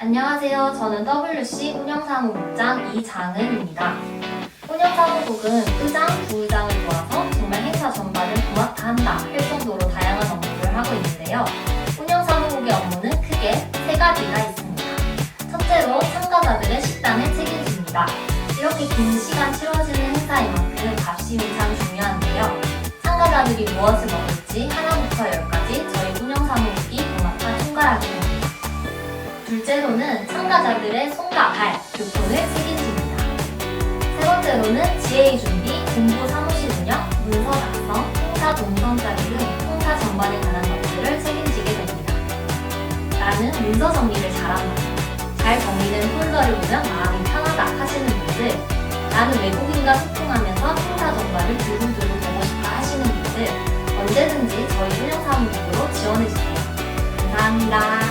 안녕하세요. 저는 WC 운영사무국장 이장은입니다. 운영사무국은 의장, 부의장을 모아서 정말 행사 전반을 도맡아 한다 할 정도로 다양한 업무를 하고 있는데요. 운영사무국의 업무는 크게 세 가지가 있습니다. 첫째로 참가자들의 식단을 책임집니다. 이렇게 긴 시간 치러지는 행사인 만큼 밥심이 참 중요한데요. 참가자들이 무엇을 먹을지 하나부터 열까지 저희 운영사무국이 도맡아 총괄하게. 둘째로는 참가자들의 손과 발, 교통을 책임집니다. 세 번째로는 지혜의 준비, 공부 사무실 운영, 문서 작성, 행사 동선 짜기 등 행사 전반에 관한 것들을 책임지게 됩니다. 나는 문서 정리를 잘한다. 잘 정리된 폴더를 보면 마음이 편하다 하시는 분들, 나는 외국인과 소통하면서 행사 전반을 두루두루 보고 싶어 하시는 분들, 언제든지 저희 운영사무국으로 지원해주세요. 감사합니다.